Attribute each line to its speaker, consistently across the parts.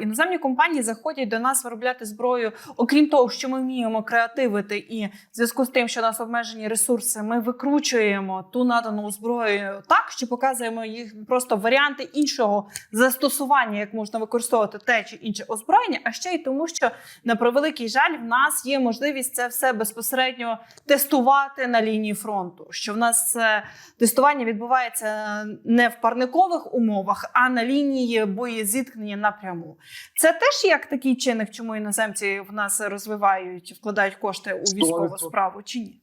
Speaker 1: Іноземні компанії заходять до нас виробляти зброю. Окрім того, що ми вміємо креативити, і в зв'язку з тим, що у нас обмежені ресурси, ми викручуємо ту надану зброю так, що показуємо їх просто варіанти іншого застосування, як можна використовувати те чи інше озброєння. А ще й тому, що на превеликий жаль, в нас є можливість це все безпосередньо тестувати на лінії фронту. Що в нас тестування відбувається не в парникових умовах, а на лінії боєзіткнення напряму. Це теж як такий чинник, чому іноземці в нас розвивають, вкладають кошти у військову
Speaker 2: 100%.
Speaker 1: справу, чи ні?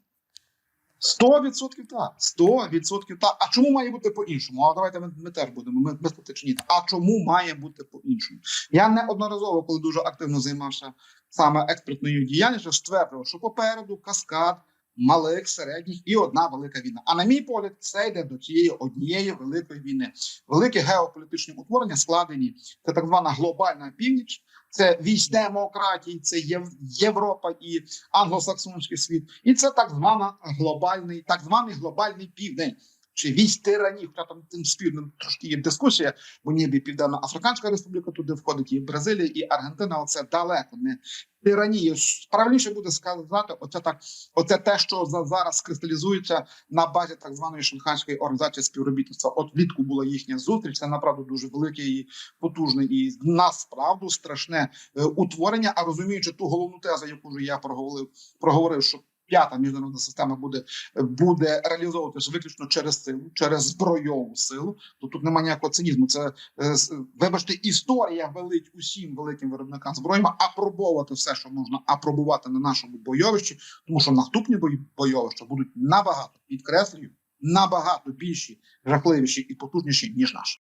Speaker 2: Сто відсотків так. Сто відсотків так. А чому має бути по-іншому? А давайте ми, ми теж будемо ми, ми точні. А чому має бути по-іншому? Я неодноразово, коли дуже активно займався саме експертною діяльністю, стверджував, що попереду каскад малих, середніх і одна велика війна. А на мій погляд, це йде до цієї однієї великої війни. Великі геополітичні утворення складені. Це так звана глобальна північ. Це вісь демократії, це Європа і англосаксонський світ, і це так звана глобальний, так званий глобальний південь. Чи вісь тиранів, хоча там тим спільним трошки є дискусія, бо ніби Південно-Африканська Республіка туди входить, і Бразилія, і Аргентина. Оце далеко не тиранії. Правильніше буде сказати, оце так, оце те, що за зараз кристалізується на базі так званої шанхайської організації співробітництва. От влітку була їхня зустріч. Це направду дуже велике і потужне, і насправду страшне е, утворення. А розуміючи ту головну тезу, яку я проговорив, проговорив, що п'ята міжнародна система буде, буде реалізовуватися виключно через силу, через збройову силу. То тут немає ніякого цинізму. Це е, вибачте, історія велить усім великим виробникам зброї апробовувати все, що можна апробувати на нашому бойовищі, тому що наступні бойовища будуть набагато підкреслюю, набагато більші, жахливіші і потужніші ніж наш.